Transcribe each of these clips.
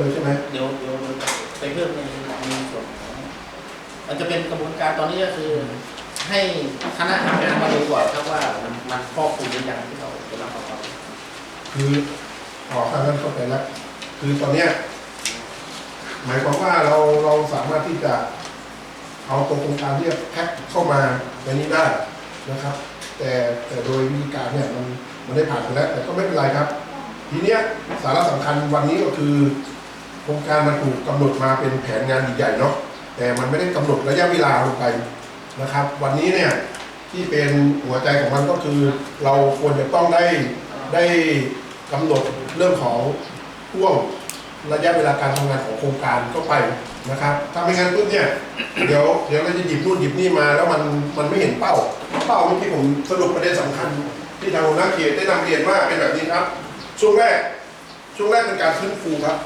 เลยใช่ไหมเดี๋ยวเดี๋ยวเดี๋ยวไปเพิ่มในในส่วนของมันจะเป็นกระบวนการตอนนี้ก็คือ ให้คณะทำงานมาดูก่อนครับว่ามันมันครอบคลุมหรือยังที่เราจะรับเอาไว้คือออกทางนั้นเข้าใจแล้วคือตอนเนี้ยหมายความว่าเราเราสามารถที่จะเอาตัวโครงการเรียกแพ็คเข้ามาในนี้ได้นะครับ แต่แต่โดยวิธีการเนี่ยมันมันได้ผ่านไปแล้ว แต่ก็ไม่เป็นไรครับ ทีเนี้ยสาระสำคัญวันนี้ก็คือโครงการมันถูกกำหนดมาเป็นแผนงานใหญ่ๆเนาะแต่มันไม่ได้กำหนดระยะเวลาลงไปนะครับ วันนี้เนี่ยที่เป็นหัวใจของมันก็คือ เราควรจะต้องได้ได้กำหนดเรื่องของพ่วงระยะเวลาการทำงานของโครงการเข้าไปนะครับ ถ้าไม่งั้นปุ๊บเนี่ยเดี๋ยวเดี๋ยวเราจะหยิบนู่นหยิบนี่มา แล้วมันมันไม่เห็นเป้า เป้าเมื่อกี้ผมสรุปประเด็นสำคัญ ที่ทางหัวหน้าเขตได้นำเรียนว่าเป็นแบบนี้ครับ ช่วงแรก ช่วงแรกเป็นการฟื้นฟูครับ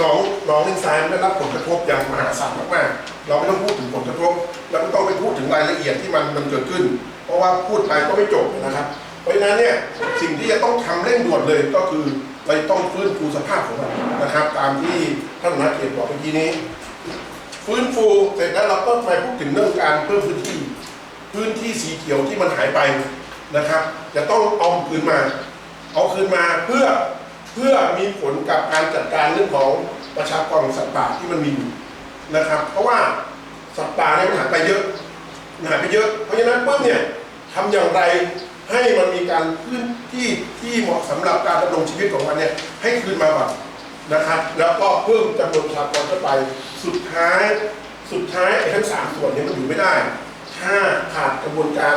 น้องหนองลิงทรายได้รับผลกระทบอย่างมหาศาลมากๆ เราไม่ต้องพูดถึงผลกระทบแล้วก็ต้องไปพูดถึงรายละเอียดที่มันมันเกิดขึ้น เพราะว่าพูดไปก็ไม่จบนะครับ เพราะฉะนั้นเนี่ยสิ่งที่จะต้องทำเร่งด่วนเลยก็คือเราต้องฟื้นฟูสภาพของมันนะครับ ตามที่ท่านหัวหน้าเขตบอกเมื่อกี้นี้ ฟื้นฟูเสร็จแล้วเราก็ไปพูดถึงเรื่องการเพิ่มพื้นที่ พื้นที่สีเขียวที่มันหายไปนะครับ จะต้องเอาคืนมา เอาคืนมาเพื่อ เพื่อมีผลกับการจัดการเรื่องของประชากรสัตว์ป่าที่มันมีอยู่นะครับ เพราะว่าสัตว์ป่าเนี่ยมันหายไปเยอะหายไปเยอะ เพราะฉะนั้นปุ๊บเนี่ยทำอย่างไรให้มันมีการพื้นที่ที่เหมาะสำหรับการดำรงชีวิตของมันเนี่ยให้คืนมาแบบนะครับ แล้วก็เพิ่มจำนวนประชากรเข้าไป สุดท้ายสุดท้ายไอ้ทั้งสามส่วนเนี้มันอยู่ไม่ได้ ถ้าขาดกระบวนการ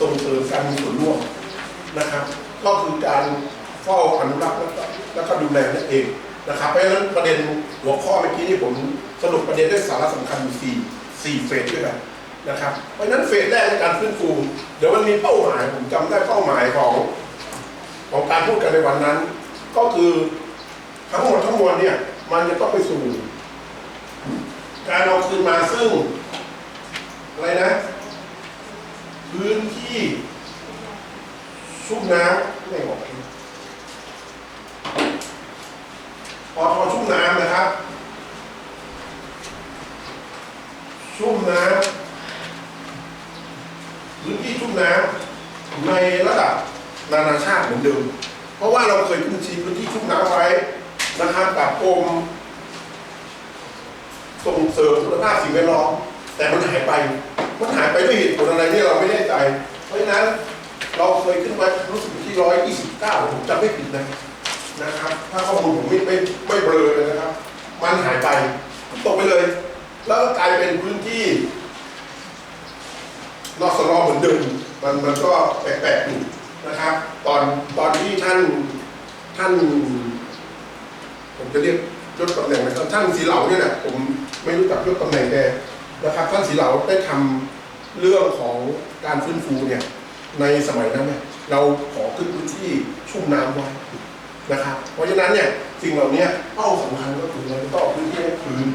ส่งเสริมการมีส่วนร่วมนะครับ ก็คือการ เฝ้าอนุรักษ์แล้วก็ดูแลนั่นเองนะครับเพราะฉะนั้นประเด็นหัวข้อเมื่อกี้นี่ผมสรุปประเด็นได้สาระสำคัญอยู่สี่สี่เฟสด้วยกันนะครับเพราะฉะนั้นเฟสแรกในการฟื้นฟูเดี๋ยวมันมีเป้าหมายผมจำได้เป้าหมายของของการพูดกันในวันนั้น ก็คือทั้งหมดทั้งมวลเนี่ยมันจะต้องไปสู่ การเอาคืนมาซึ่งอะไรนะ พื้นที่ชุ่มน้ำไม่บอก อพอชุ่มน้ำนะครับ ชุ่มน้ำพื้นที่ชุ่มน้ำในระดับนานาชาติเหมือนเดิม เพราะว่าเราเคยขึ้นชีพื้นที่ชุ่มน้ำไว้นะครับกับกรมส่งเสริมคุณภาพสิ่งแวดล้อมแต่มันหายไป มันหายไปด้วยเหตุผลอะไรเนี่เราไม่แน่ใจ เพราะฉะนั้นเราเคยขึ้นไว้รู้สึกที่ร้อยยี่สิบเก้าผมจำไม่ผิดนะ นะครับ ถ้าข้อมูลผมไม่ไม่ไม่เบลอเลยนะครับ มันหายไปตกไปเลย แล้วก็กลายเป็นพื้นที่นอกสลอเหมือนเดิมมันมันก็แปลกๆอยู่นะครับ ตอนตอนที่ท่านท่าน ผมจะเรียกยศตำแหน่งนะครับท่านสีเหลาเนี่ยนะผมไม่รู้จักยศตำแหน่งแกนะครับ ท่านสีเหลาได้ทำเรื่องของการฟื้นฟูเนี่ยในสมัยนั้นเนี่ยเราขอขึ้นพื้นที่ชุ่มน้ำไว้ นะครับ เพราะฉะนั้นเนี่ยสิ่งเหล่านี้เป้าสำคัญก็คือเราต้องพื้นที่ให้คืน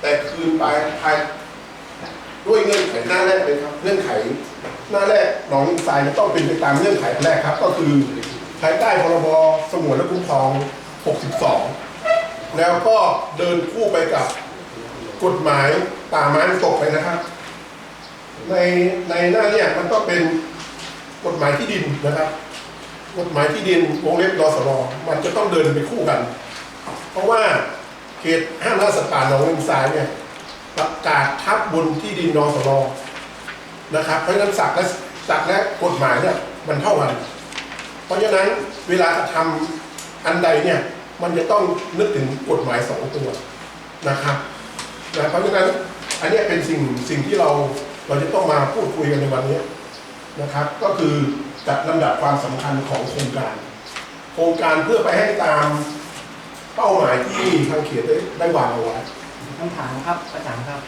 แต่คืนไปภายด้วยเงื่อนไขหน้าแรกเลยครับเงื่อนไขหน้าแรกหนองทรายจะต้องเป็นไปตามเงื่อนไขแรกครับ ก็คือภายใต้พรบสงวนและคุ้มครอง 62 แล้วก็เดินคู่ไปกับกฎหมายป่าไม้มันตกไปนะครับ ในในหน้าเนี่ยมันต้องเป็นกฎหมายที่ดินนะครับ กฎหมายที่ดินวงเล็บดสรมันจะต้องเดินไปคู่กัน เพราะว่าเขตห้ามล่าสัตว์ป่าหนองลิงทรายเนี่ยประกาศทับบนที่ดินนสรนะครับ เพราะฉะนั้นศักดิ์และศักดิ์และกฎหมายเนี่ยมันเท่ากัน เพราะฉะนั้นเวลาจะทำอันใดเนี่ยมันจะต้องนึกถึงกฎหมายสองตัวนะครับนะเพราะฉะนั้นอันนี้เป็นสิ่งสิ่งที่เราเราจะต้องมาพูดคุยกันในวันนี้นะครับ ก็คือ จัดลำดับความสำคัญของโครงการ โครงการเพื่อไปให้ตามเป้าหมายที่ทางเขตได้ได้วางเอาไว้คำถามครับอาจารครับ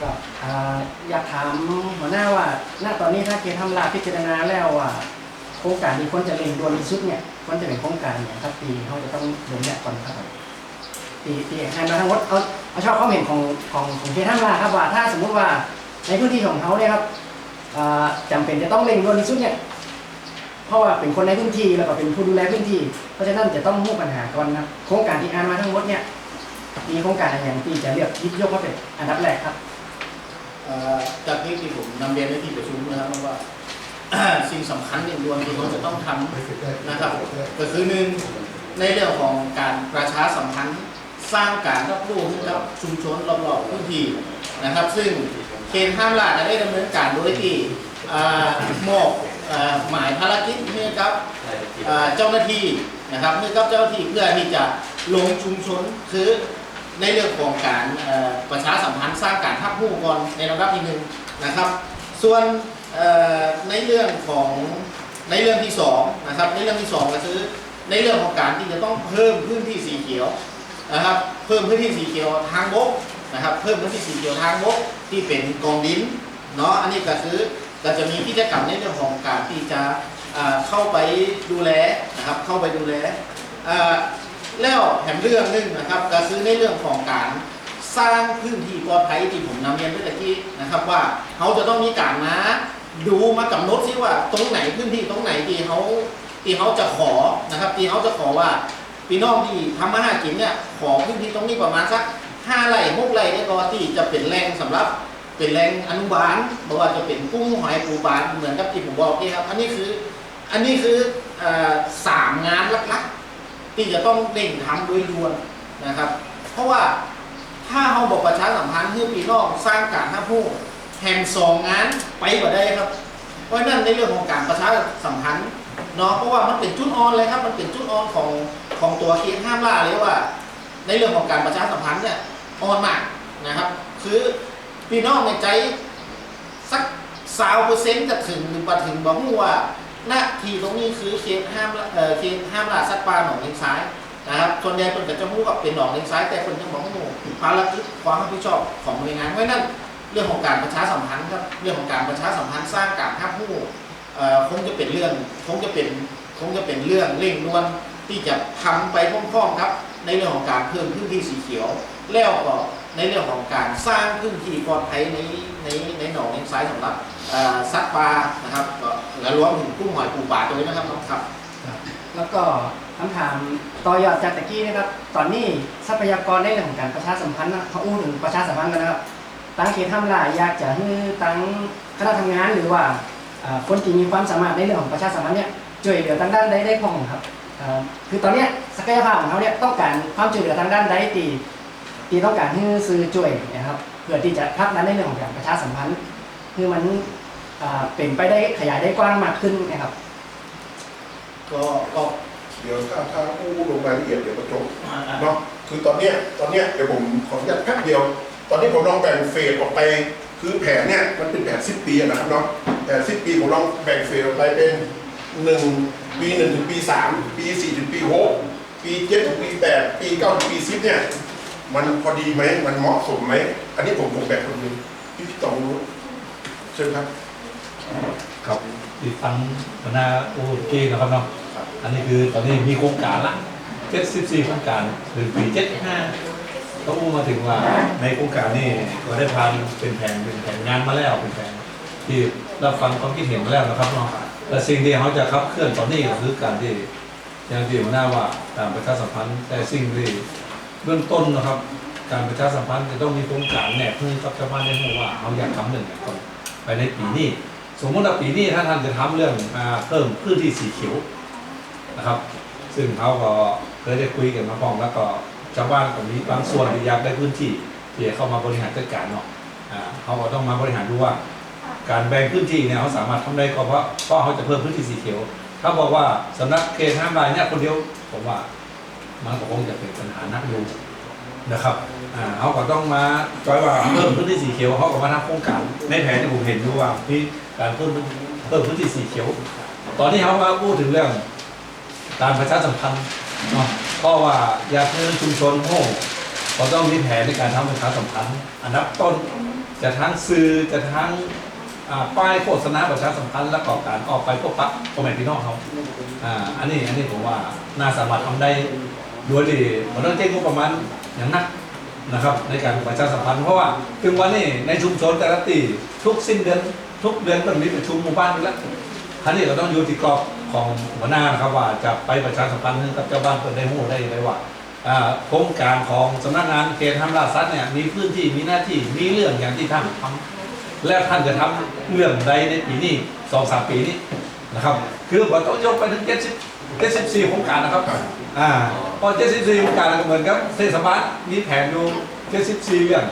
ก็อ่าอยากถามหัวหน้าว่า ณ ตอนนี้ถ้าเกทำลาพิจารณาแล้วว่า โครงการที่ควรจะเร่งด่วนที่สุดเนี่ยควรจะเป็นโครงการเนี่ยครับปีเขาจะต้องลงแบบก่อนครับปีปีให้มาทั้งหมดเอาเอาชอบความเห็นของของของเกทำลาครับว่าถ้าสมมุติว่าในพื้นที่ของเขาเนี่ยครับอ่าจำเป็นจะต้องเร่งด่วนที่สุดเนี่ย เพราะว่าเป็นคนในพื้นที่แล้วก็เป็นผู้ดูแลพื้นที่ เพราะฉะนั้นจะต้องมุ่งปัญหาก่อนนะโครงการที่อ่านมาทั้งหมดเนี่ยมีโครงการอะไรอย่างที่จะเลือกยิบยกมาเป็นอันดับแรกครับจากที่ที่ผมนำเรียนในที่ประชุมนะครับว่าสิ่งสำคัญอย่างรวมที่เราจะต้องทำนะครับก็คือหนึ่งในเรื่องของการประชาสัมพันธ์สร้างการรับรู้ให้กับชุมชนรอบๆพื้นที่นะครับ ซึ่งเขตห้ามล่าจะได้ดำเนินการโดยที่มอบ อ่าหมายภารกิจให้กับอ่าเจ้าหน้าที่นะครับให้กับเจ้าหน้าที่เพื่อที่จะลงชุมชนคือในเรื่องของการเอ่อประชาสัมพันธ์สร้างการทับผู้ก่อนในระดับที่หนึ่งนะครับ ส่วนเอ่อในเรื่องของในเรื่องที่สองนะครับในเรื่องที่สองก็คือในเรื่องของการที่จะต้องเพิ่มพื้นที่สีเขียวนะครับเพิ่มพื้นที่สีเขียวทางบกนะครับเพิ่มพื้นที่สีเขียวทางบกที่เป็นกองดินเนาะอันนี้ก็คือ ก็จะมีกิจกรรมในเรื่องของการที่จะเข้าไปดูแลนะครับเข้าไปดูแลแล้วแถมเรื่องนึงนะครับก็คือในเรื่องของการสร้างพื้นที่ปลอดภัยที่ผมนำเรียนเมื่อกี้นะครับว่าเขาจะต้องมีการมาดูมากำหนดซิว่าตรงไหนพื้นที่ตรงไหนที่เขาที่เขาจะขอนะครับที่เขาจะขอว่าพี่น้องที่ทำมาหากินเนี่ยขอพื้นที่ตรงนี้ประมาณสักห้าไร่หกไร่เนี่ยก็ที่จะเป็นแหล่งสำหรับ เป็นแหล่งอนุบาลบอกว่าจะเป็นกุ้งหอยปูปลาเหมือนกับที่ผมบอกนี่ครับ อันนี้คืออันนี้คือสามงานหลักๆที่จะต้องเร่งทำโดยด่วนนะครับ เพราะว่าถ้าเราบอกประชาสัมพันธ์ให้พี่น้องสร้างการท่าผู้แห่งสองงานไปกว่าได้ครับ เพราะนั้นในเรื่องของการประชาสัมพันธ์เนาะเพราะว่ามันเป็นจุดอ่อนเลยครับ มันเป็นจุดอ่อนของของตัวเคสห้ามล่าเลยว่า ในเรื่องของการประชาสัมพันธ์เนี่ยอ่อนมากนะครับ คือ พี่น้องในใจสักสาวเปอร์เซ็นต์จะถึงหรือว่ถึงบอกว่าหน้าที่ตรงนี้คือเคสห้ามเอ่อเคสห้ามล่าสัตว์ป่าหนองเลงซ้ายนะครับส่วนใหญ่เป็นกับจะมู้กับเป็นหนองเลนซ้าย แต่คนยังบอกว่าโอ้ภารกิจความรับผิดชอบของหน่วยงานเพราะนั้นเรื่องของการประชาสัมพันธ์ครับเรื่องของการประชาสัมพันธ์สร้างการทับผู้เอ่อคงจะเป็นเรื่องคงจะเป็นคงจะเป็นเรื่องเร่งด่วนที่จะทำไปพร้อมๆครับ ในเรื่องของการเพิ่มพื้นที่สีเขียวแล้วก็ ในเรื่องของการสร้างพื้นที่ปลอดภัยในในในหนองเลนซ้ายสำหรับสัตว์ป่านะครับและรวมถึงกุ้งหอยปูปลาตัวนี้นะครับครับ แล้วก็คำถามต่อยอดจากตะกี้นะครับ ตอนนี้ทรัพยากรในเรื่องของการประชาสัมพันธ์นะเขาอู้ถึงประชาสัมพันธ์กันนะครับตั้งเขตทำลายอยากจะให้ตั้งคณะทำงานหรือว่าคนที่มีความสามารถในเรื่องของประชาสัมพันธ์เนี่ยช่วยเหลือทางด้านใดได้พองครับคือตอนนี้ศักยภาพของเขาเนี่ยต้องการความช่วยเหลือทางด้านใดตี ตีต้องการให้ซื้อช่วยนะครับเพื่อที่จะพักนั้นในเรื่องของการประชาสัมพันธ์คือมันอ่าเป็นไปได้ขยายได้กว้างมากขึ้นนะครับ ก็ก็เดี๋ยวถ้าถ้าอู้ลงรายละเอียดเดี๋ยวประจบเนาะคือตอนเนี้ยตอนเนี้ยเดี๋ยวผมขออนุญาตแป๊บเดียว ตอนนี้ผมลองแบ่งเฟสออกไป คือแผนเนี่ยมันเป็นแผนสิบปีอะนะครับเนาะแผนสิบปีผมลองแบ่งเฟสออกไปเป็นหนึ่งปีหนึ่งถึงปีสามปีสี่ถึงปีหกปีเจ็ดถึงปีแปดปีเก้าถึงปีสิบเนี่ย มันพอดีไหม มันเหมาะสมไหม อันนี้ผมผมแบ่งคนหนึงพี่ต้องรู้เชิญครับ ครับติดฟังหัวหน้าโอเคนะครับเนาะอันนี้คือตอนนี้มีโครงการละ74โครงการถึงปี75ต้องอู้มาถึงว่าในโครงการนี่ก็ได้พานเป็นแผนเป็นแผนงานมาแล้วเป็นแผนที่รับฟังความคิดเห็นมาแล้วนะครับเนาะแต่สิ่งที่เขาจะขับเคลื่อนตอนนี้ก็คือการที่อย่างที่หัวหน้าว่าการประชาสัมพันธ์แต่สิ่งที่ เบื้องต้นนะครับ การประชาสัมพันธ์จะต้องมีโครงการแนบเพื่อกับชาวบ้านได้รู้ว่าเขาอยากทำหนึ่งองก่อนไปในปีนี้ สมมติว่าปีนี้ถ้าท่านจะทำเรื่องอ่าเพิ่มพื้นที่สีเขียวนะครับ ซึ่งเขาก็เคยได้คุยกันมาพ้อมแล้วก็ชาวบ้านก็มีบางส่วนที่อยากได้พื้นที่ที่จะเข้ามาบริหารจัดการเนาะอ่าเขาก็ต้องมาบริหารดูว่า การแบ่งพื้นที่เนี่ยเขาสามารถทำได้ก็เพราะเพราะเขาจะเพิ่มพื้นที่สีเขียว ถ้าบอกว่าสำนักเขตห้ามลายเนี่ยคนเดียวผมว่า มันก็คงจะเป็นปัญหานักอยู่นะครับอ่าเขาก็ต้องมาจอยว่าเพิ่มพื้นที่สีเขียวเขาก็มาทำโครงการในแผนที่ผมเห็นดูว่ามีการเพิ่มเพิ่มพื้นที่สีเขียว ตอนนี้เขามาพูดถึงเรื่อง การประชาสัมพันธ์เนาะเพราะว่าอยากให้ชุมชนโง่เราต้องมีแผนในการทำประชาสัมพันธ์อันดับต้นจะทั้งสื่อจะทั้งป้ายโฆษณาประชาสัมพันธ์และก็การออกไปพบปะพ่อแม่พี่น้องเขาอ่าอันนี้อันนี้ผมว่าน่าสามารถทำได้ โดยที่เราต้องเจ้งงบประมาณอย่างนักนะครับ ในการประชาสัมพันธ์เพราะว่าถึงวันนี้ในชุมชนแต่ละตีทุกสิ้นเดือนทุกเดือนก็มีประชุมหมู่บ้านอยู่แล้วท่านี้เราต้องอยู่ที่กรอบของหัวหน้านะครับว่าจะไปประชาสัมพันธ์กับเจ้าบ้านเปิดได้หูได้ได้ว่าอ่าโครงการของสำนักงานเขตทำราชสัตว์เนี่ยมีพื้นที่มีหน้าที่มีเรื่องอย่างที่ท่านทำแล้วท่านจะทำเรื่องใดในปีนี้สองสามปีนี้นะครับ คือผมต้องยกไปถึงเจ็ดสิบเจ็ดสิบสี่โครงการนะครับ อ่าพอ74โครงการก็เหมือนกับเทศบาลมีแผนอยู่74เรื่อง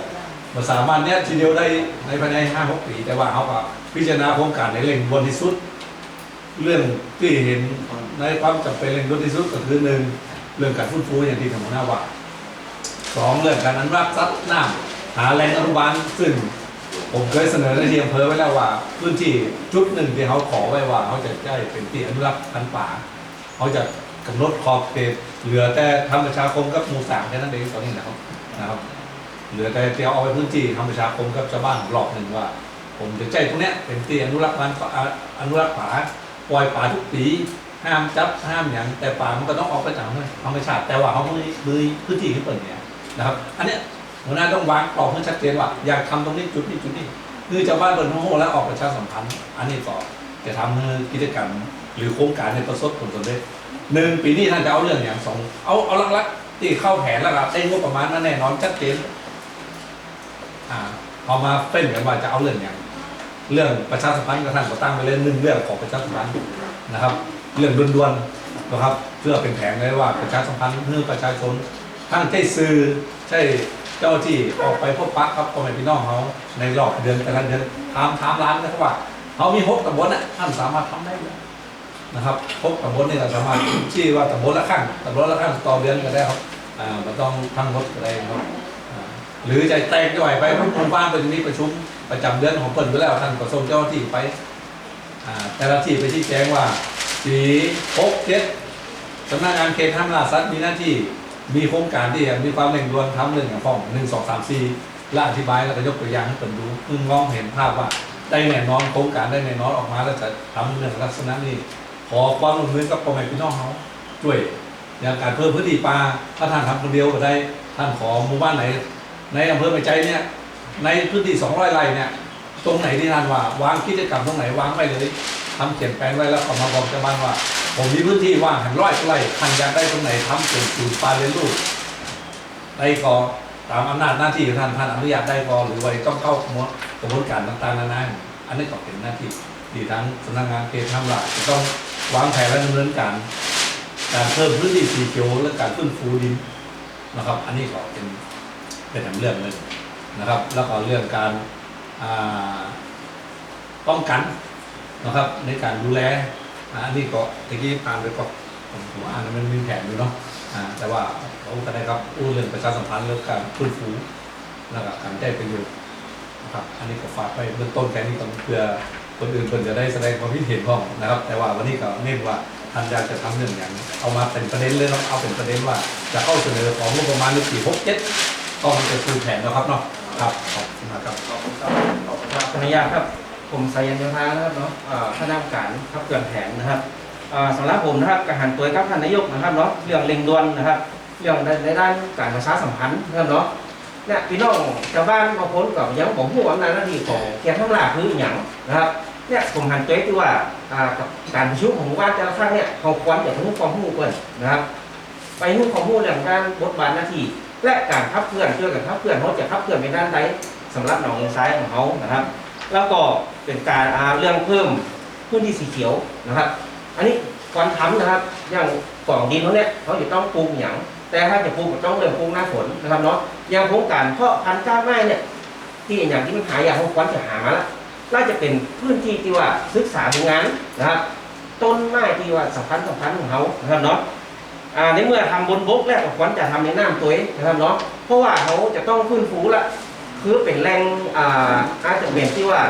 มันสามารถเนี่ยทีเดียวได้ในภายใน5 6ปี แต่ว่าเขาก็พิจารณาโครงการในเร่งด่วนที่สุด เรื่องที่เห็นในความจำเป็นเร่งด่วนที่สุดก็คือหนึ่งเรื่องการฟื้นฟูอย่างที่ทางหัวหน้าว่าสองเรื่องการอนุรักษ์สัตว์น้ำหาแหล่งอนุบาลซึ่งผมเคยเสนอในที่อำเภอไว้แล้วว่า พื้นที่จุดหนึ่งที่เขาขอไว้ว่าเขาจะได้เป็นที่อนุรักษ์พันธุ์ป่าเขาจะ กำหนดขอบเขตเหลือแต่ทำประชาคมกับหมู่สามแค่นั้นเองตอนนี้นะครับนะครับ เหลือแต่เดียวเอาไปพื้นที่ทำประชาคมกับชาวบ้านรอบหนึ่งว่า ผมจะใจตรงเนี้ยเป็นที่อนุรักษ์มันอนุรักษ์ป่าปล่อยป่าทุกปีห้ามจับห้ามอย่างแต่ป่ามันก็ต้องออกไปจากธรรมชาติแต่ว่าเขาไม่มือพื้นที่ที่เปิดเนี่ยนะครับอันเนี้ยหัวหน้าต้องวางกรอบให้ชัดเจนว่าอยากทำตรงนี้จุดนี้จุดนี้คือชาวบ้านเปิดโง่แล้วออกประชาสัมพันธ์ อันนี้ก็จะทำกิจกรรมหรือโครงการในประสบผลสำเร็จ หนึ่งปีนี้ท่านจะเอาเรื่องอย่างสองเอาเอาลักๆที่เข้าแผนแล้วครับได้งบประมาณนั้นแน่นอนชัดเจนอ่าเอามาเฟ้นกันว่าจะเอาเรื่องอย่างเรื่องประชาสัมพันธ์กับท่านก็ตั้งไปเลยหนึ่งเรื่องของประชาสัมพันธ์นะครับ เรื่องด่วนๆนะครับเพื่อเป็นแผนเลยว่าประชาสัมพันธ์เพื่อประชาชนทั้งใช่สื่อใช่เจ้าที่ออกไปพบปะครับพ่อแม่พี่น้องเขาในรอบเดือนแต่ละเดือนถามถามร้านนะครับว่าเขามีหกตำบลน่ะท่านสามารถทำได้ไหม นะครับพบตำบลนี่เราสามารถชี้ว่าตำบลละข้างตำบลละข้างต่อเดือนก็ได้ครับอ่าไม่ต้องทั้งหมดก็ได้ครับอ่าหรือจะแตกย่อยไปทุกหมู่บ้านเป็นมีประชุมประจำเดือนของเพิ่นไปแล้วท่านก็ส่งเจ้าหน้าที่ไปอ่าแต่ละที่ไปชี้แจงว่าสีพกเจ็ดสำนักงานเขตห้ามล่าสัตว์มีหน้าที่มีโครงการที่มีความเร่งด่วนทำเรื่องอย่างฟ้องหนึ่งสองสามสี่และอธิบายแล้วก็ยกตัวอย่างให้เพิ่นดูเพิ่งมองเห็นภาพว่าได้แน่นอนโครงการได้แน่นอนออกมาแล้วจะทำเรื่องลักษณะนี้ อความร่วมมือกับพ่อแม่พี่น้องเขาช่วยอย่างการเพิ่มพื้นที่ป่าถ้าท่านทำคนเดียวก็ได้ท่านขอหมู่บ้านไหน ในอำเภอไปใจเนี่ยในพื้นที่200ไร่เนี่ยตรงไหนที่ท่านว่าวางกิจกรรมตรงไหนวางไว้เลยทำเขียนแปลนไว้แล้วก็มาบอกชาวบ้านว่า ผมมีพื้นที่ว่างหันร้อยไร่ท่านอยากได้ตรงไหนทำเป็นศูนย์ป่าเรียนรู้ได้ก็ตามอำนาจหน้าที่ของท่านท่านอนุญาตได้ก็หรือว่าต้องเข้ากระบวนการต่างๆนานาอันนี้ก็เป็นหน้าที่ที่ทั้งสำนักงานเขตทำหลักจะต้อง วางแผนและดำเนินการ การเพิ่มพื้นที่สีเขียวและการฟื้นฟูดินนะครับ อันนี้ก็เป็นเป็นทางเรื่องเลยนะครับ แล้วก็เรื่องการป้องกันนะครับ ในการดูแลอันนี้ก็ตะกี้ผ่านไปก็ผมผมอ่านมันมีแผนอยู่เนาะแต่ว่าเราก็ได้ครับอู้เรื่องประชาสัมพันธ์เรื่องการฟื้นฟูแล้วก็การได้ประโยชน์นะครับ อันนี้ก็ฝากไปเบื้องต้นแค่นี้ก่อนเพื่อ คนอื่นเพิ่นจะได้แสดงความคิดเห็นพ้องนะครับ แต่ว่าวันนี้ก็เน้นว่าท่านอยากจะทำเรื่องอย่างเอามาเป็นประเด็นเลยเนาะเอาเป็นประเด็นว่าจะเข้าเสนอของงบประมาณในปีหกเจ็ดต้องจะฟูแผนนะครับเนาะครับขอบคุณมากครับขอบคุณครับขอบคุณครับขออนุญาครับ ผมสายันยภานะครับเนาะเอ่อคณะกรรมการขับเคลื่อนแผนนะครับสำหรับผมนะครับการหันตัวกับท่านนายกนะครับเนาะเรื่องเร่งด่วนนะครับ เรื่องในด้านการประชาสัมพันธ์นะครับเนาะ เนี่ยพี่น้องชาวบ้านบางคนก็ยังบอกผู้อำนาจหน้าที่ของเขตทั้งหลายคืออหย่างนะครับเนี่ยผมหันตัวที่ว่าอ่ากับการประชุมของหมู่บ้านแต่ละครั้งเนี่ยเขาควรจะรู้ความรู้เกินนะครับ ไปรู้ความรู้เรื่องการบทบาทหน้าที่ และการขับเคลื่อนเพื่อกันขับเคลื่อนเขาจะขับเคลื่อนไปด้านใดสำหรับหนองเงินซ้ายของเขานะครับ แล้วก็เป็นการอ่าเรื่องเพิ่มพื้นที่สีเขียวนะครับ อันนี้ก่อนทำนะครับอย่างกล่องดินเขาเนี่ยเขาจะต้องปลูกอย่าง แต่ถ้าจะปลูกก็ต้องเริ่มปลูกหน้าฝนนะครับเนาะอย่างโครงการเพาะพันธุ์ก้าไม้เนี่ย ที่อย่างที่มันหายากเขาควรจะหามาละน่าจะเป็นพื้นที่ที่ว่าศึกษาดูงานนะครับ ต้นไม้ที่ว่าสำคัญสำคัญของเขานะครับเนาะอ่าในเมื่อทำบนบกแล้วก็ควรจะทำในน้ำตัวเองนะครับเนาะเพราะว่าเขาจะต้องฟื้นฟูละคือเป็นแหล่งอ่าอาจจะเป็นที่ว่า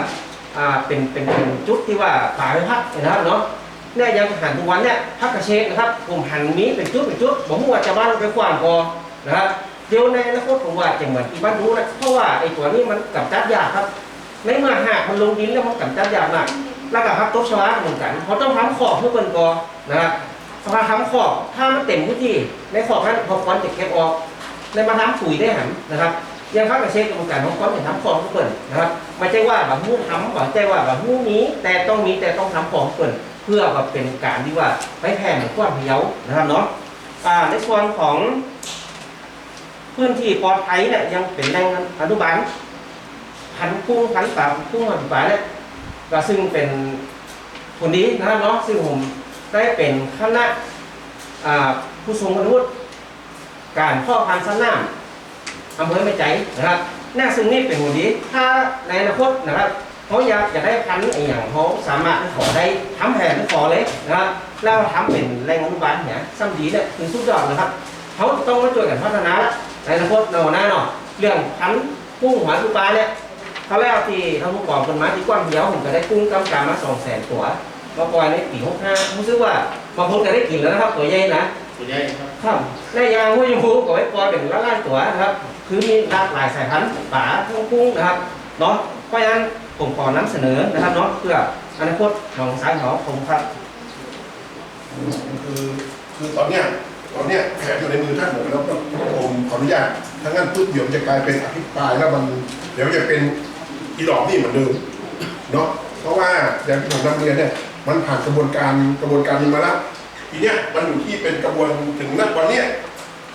อ่าเป็นเป็นจุดที่ว่าป่าไปพักนะครับเนาะ เนี่ยยังหันทุกวันเนี่ยพักกระเชกนะครับผมหันมีเป็นจุดเป็นจุดผมว่าจะบ้านไปกว้างพอนะครับเดี๋ยวในอนาคตผมว่าจะเหมือนอีบ้านรู้นะเพราะว่าไอ้ตัวนี้มันกำจัดยากครับ ในเมื่อหากมันลงดินแล้วมันกำจัดยากมากแล้วก็พักตบชวาเหมือนกันเขาต้องทำขอบเพื่อเป็นกอนะครับพอทำขอบถ้ามันเต็มพื้นที่ในขอบนั้นพอควันจะเก็บออกในมาทำปุ๋ยได้หันนะครับยังพักกระเช็คกรรมการของความเห็นทำของทุกคนนะครับไม่ใช่ว่าแบบมู่ทำไม่ใช่ว่าแบบมู่นี้แต่ต้องมีแต่ต้องทำของทุกคน เพื่อแบบเป็นการที่ว่าไม่แพ้เหมือนความเพียวนะครับเนาะอ่าในส่วนของพื้นที่ปลอดภัยเนี่ยยังเป็นแหล่งอนุบาลพันธุ์กุ้งพันปลากุ้งพันปลาเนี่ยก็ซึ่งเป็นผลดีนะครับเนาะซึ่งผมได้เป็นคณะผู้ทรงคุณวุฒิการพ่อพันธุ์สนามอำเภอไม่ใจนะครับน่าซึ่งนี่เป็นผลดีถ้าในอนาคตนะครับ เขาอยากจะได้พันธุ์ไอ้อย่างเขาสามารถขอได้ทำแผนขอเลยนะครับแล้วทำเป็นแหล่งอนุบาลเนี่ยซ้ำดีเนี่ยคือสุดยอดนะครับเขาต้องมาช่วยกันพัฒนาละในอนาคตเราแน่นอนเรื่องพันธุ์กุ้งหอยปูปลาเนี่ยเขาแล้วที่เขาผู้กองกันมาที่กว้างเดียวผมก็ได้กุ้งกำกามาสองแสนตัวมาปล่อยในปีหกห้ารู้สึกว่าบางคนก็ได้กินแล้วนะครับตัวใหญ่นะตัวใหญ่ครับครับในยางห้วยยมพูก็ไว้ปล่อยเป็นล้านๆตัวนะครับ คือมีหลากหลายสายพันธุ์ป่าทั้งกุ้งนะครับเนาะเพราะฉะนั้น ผมขอนำเสนอนะครับเนาะเพื่ออนาคตของสายหอผมครับ คือคือตอนเนี้ยตอนเนี้ยแผนอยู่ในมือท่านหมดแล้วก็ผมขออนุญาตถ้างั้นปุ๊บเดี๋ยวจะกลายเป็นอภิปรายแล้วมันเดี๋ยวจะเป็นอีหลอกนี่เหมือนเดิมเนาะเพราะว่าอย่างที่ผมนำเรียนเนี่ยมันผ่านกระบวนการกระบวนการนี้มาแล้วทีเนี้ยมันอยู่ที่เป็นกระบวนถึงณวันเนี้ย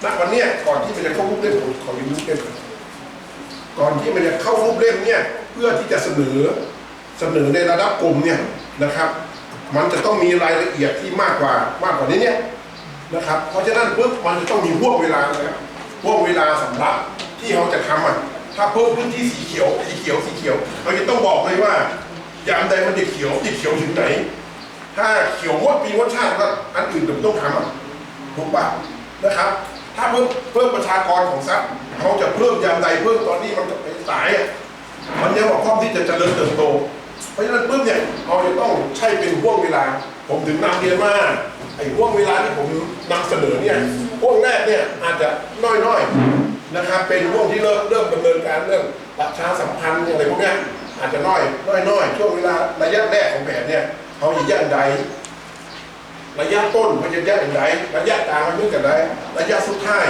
ณวันเนี้ยก่อนที่มันจะเข้ารูปเล่มผมขอยืมรูปเล่มก่อนก่อนที่มันจะเข้ารูปเล่มเนี่ย เพื่อที่จะเสนอเสนอในระดับกลุ่มเนี่ยนะครับ มันจะต้องมีรายละเอียดที่มากกว่ามากกว่านี้เนี่ยนะครับ เพราะฉะนั้นปุ๊บมันจะต้องมีห่วงเวลานะครับห่วงเวลาสำหรับที่เราจะทำอะถ้าเพิ่มพื้นที่สีเขียวสีเขียวสีเขียวเราจะต้องบอกเลยว่ายามใดมันจะเขียวจะเขียวถึงไหน ถ้าเขียวงดปีงดชาติก็อันอื่นเดี๋ยวต้องทำอะถูกป่ะนะครับ ถ้าเพิ่มเพิ่มประชากรของทรัพย์เขาจะเพิ่มยามใดเพิ่มตอนนี้มันจะไปสายอะ มันยังบอกพร้อมที่จะเจริญเติบโต เพราะฉะนั้นปุ๊บเนี่ยเราจะต้องใช่เป็นห่วงเวลา ผมถึงนำเรียนว่าไอ้ห่วงเวลาที่ผมนำเสนอเนี่ยห่วงแรกเนี่ยอาจจะน้อยๆนะครับเป็นห่วงที่เริ่มเริ่มดำเนินการเรื่องประชาสัมพันธ์อะไรพวกนี้อาจจะน้อยน้อยๆช่วงเวลาระยะแรกของแผนเนี่ยเขาจะแยกใดระยะต้นมันจะแยกอย่างไรระยะกลางมันเป็นอย่างไรระยะสุดท้าย